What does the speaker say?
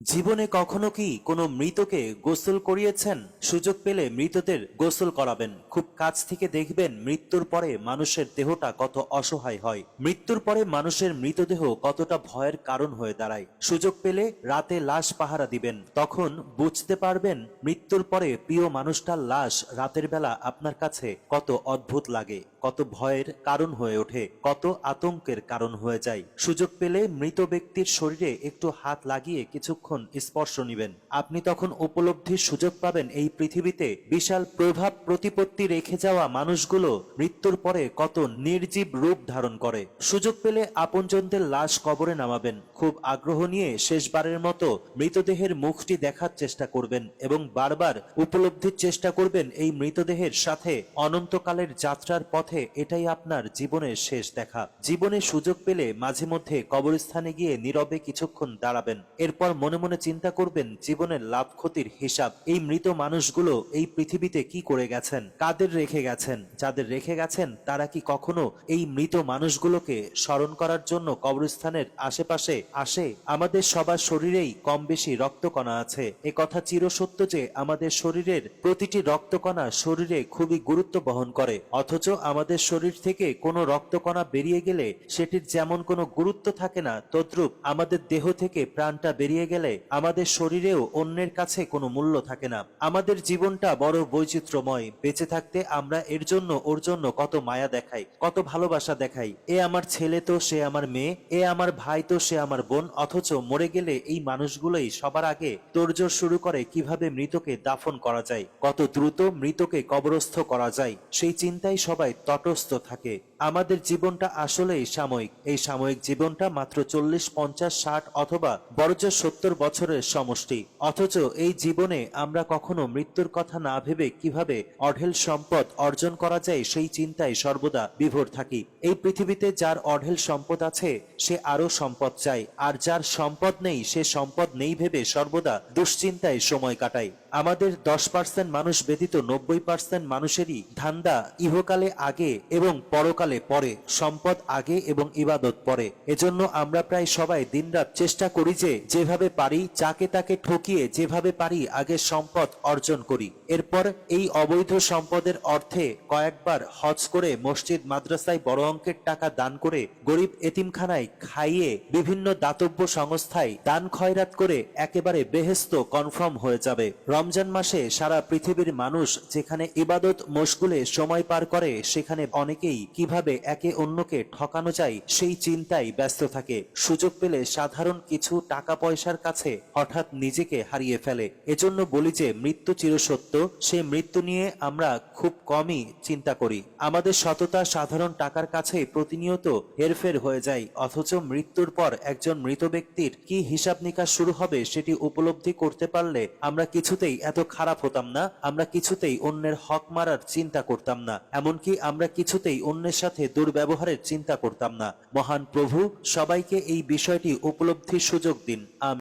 জীবনে কখনো কি কোনো মৃতকে গোসল করিয়েছেন? সুযোগ পেলে মৃতদের গোসল করাবেন। খুব কাছ থেকে দেখবেন মৃত্যুর পরে মানুষের দেহটা কত অসহায় হয়। মৃত্যুর পরে মানুষের মৃতদেহ কতটা ভয়ের কারণ হয়ে দাঁড়ায়। সুযোগ পেলে রাতে লাশ পাহারা দিবেন। তখন বুঝতে পারবেন মৃত্যুর পরে প্রিয় মানুষটার লাশ রাতের বেলা আপনার কাছে কত অদ্ভুত লাগে, কত ভয়ের কারণ হয়ে ওঠে, কত আতঙ্কের কারণ হয়ে যায়। সুযোগ পেলে মৃত ব্যক্তির শরীরে একটু হাত লাগিয়ে কিছুক্ষণ স্পর্শ নিবেন? আপনি তখন উপলব্ধির সুযোগ পাবেন এই পৃথিবীতে বিশাল প্রভাব প্রতিপত্তি রেখে যাওয়া মানুষগুলো মৃত্যুর পরে কত নির্জীব রূপ ধারণ করে। সুযোগ পেলে আপনজনদের লাশ কবরে নামাবেন। খুব আগ্রহ নিয়ে শেষবারের মতো মৃতদেহের মুখটি দেখার চেষ্টা করবেন এবং বারবার উপলব্ধির চেষ্টা করবেন এই মৃতদেহের সাথে অনন্তকালের যাত্রার পথে এটাই আপনার জীবনের শেষ দেখা। জীবনে সুযোগ পেলে মাঝে মধ্যে কবরস্থানে গিয়ে নীরবে কিছুক্ষণ দাঁড়াবেন। এরপর মনে মনে মনে চিন্তা করবেন, জীবনের লাভ ক্ষতির হিসাব। এই মৃত মানুষগুলো এই পৃথিবীতে কি করে গেছেন? কাদের রেখে গেছেন? যাদের রেখে গেছেন, তারা কি কখনো এই মৃত মানুষগুলোকে স্মরণ করার জন্য কবরস্থানের আশেপাশে আসে? আমাদের সবার শরীরেই কম বেশি রক্তকণা আছে। এ কথা চিরসত্য যে, আমাদের শরীরের প্রতিটি রক্তকণা শরীরে খুবই গুরুত্ব বহন করে। অথচ আমাদের শরীর থেকে কোনো রক্তকণা বেরিয়ে গেলে সেটির যেমন কোনো গুরুত্ব থাকে না, তদ্রূপ আমাদের দেহ থেকে প্রাণটা বেরিয়ে গেলে আমাদের শরীরেও অন্যের কাছে কোনো মূল্য থাকে না। আমাদের জীবনটা বড় বৈচিত্র্যময়। বেঁচে থাকতে আমরা এর জন্য, ওর জন্য কত মায়া দেখাই, কত ভালোবাসা দেখাই। এ আমার ছেলে তো, সে আমার মেয়ে, এ আমার ভাই তো, সে আমার বোন, অথচ মরে গেলে এই মানুষগুলোই সবার আগে তোড়জোড় শুরু করে কীভাবে মৃতকে দাফন করা যায়, কত দ্রুত মৃতকে কবরস্থ করা যায়, সেই চিন্তায় সবাই তটস্থ থাকে। আমাদের জীবনটা আসলেই সাময়িক। এই সাময়িক জীবনটা মাত্র চল্লিশ, পঞ্চাশ, ষাট অথবা বড়জোর সত্তর বছরের সমষ্টি। অথচ এই জীবনে আমরা কখনো মৃত্যুর কথা না ভেবে কীভাবে অঢেল সম্পদ অর্জন করা যায় সেই চিন্তায় সর্বদা বিভোর থাকি। এই পৃথিবীতে যার অঢেল সম্পদ আছে, সে আরও সম্পদ চায়। আর যার সম্পদ নেই, সে সম্পদ নেই ভেবে সর্বদা দুশ্চিন্তায় সময় কাটায়। আমাদের দশ পার্সেন্ট মানুষ ব্যতীত নব্বই পার্সেন্ট মানুষেরই ধান্দা ইহকালে আগে এবং পরকালে পরে, সম্পদ আগে এবং ইবাদত পরে। এজন্য আমরা প্রায় সবাই দিনরাত চেষ্টা করি যে যেভাবে পারি, যাকে তাকে ঠকিয়ে যেভাবে পারি আগে সম্পদ অর্জন করি। এরপর এই অবৈধ সম্পদের অর্থে কয়েকবার হজ করে মসজিদ, মাদ্রাসায় বড় অঙ্কের টাকা দান করে গরিব এতিমখানায় খাইয়ে বিভিন্ন দাতব্য সংস্থায় দান খয়রাত করে একেবারে বেহেস্ত কনফার্ম হয়ে যাবে। রমজান মাসে সারা পৃথিবীর মানুষ যেখানে ইবাদত মশগুলে সময় পার করে, সেখানে অনেকেই কীভাবে একে অন্যকে ঠকানো যায় সেই চিন্তায় ব্যস্ত থাকে। সুযোগ পেলে সাধারণ কিছু টাকা পয়সার কাছে হঠাৎ নিজেকে হারিয়ে ফেলে। এজন্য বলি যে, মৃত্যু চিরসত্য। সে মৃত্যু নিয়ে আমরা খুব কমই চিন্তা করি। আমাদের সততা সাধারণ টাকার কাছে প্রতিনিয়ত হেরফের হয়ে যায়। অথচ মৃত্যুর পর একজন মৃত ব্যক্তির কি হিসাব নিকাশ শুরু হবে সেটি উপলব্ধি করতে পারলে আমরা কিছুতেই এত খারাপ হতাম না, আমরা কিছুতেই অন্যের হক মারার চিন্তা করতাম না, এমনকি আমরা কিছুতেই অন্যের সাথে দুর্ব্যবহারের চিন্তা করতাম না। মহান প্রভু, সবাইকে এই বিষয়টি উপলব্ধির সুযোগ দিন। আমিন।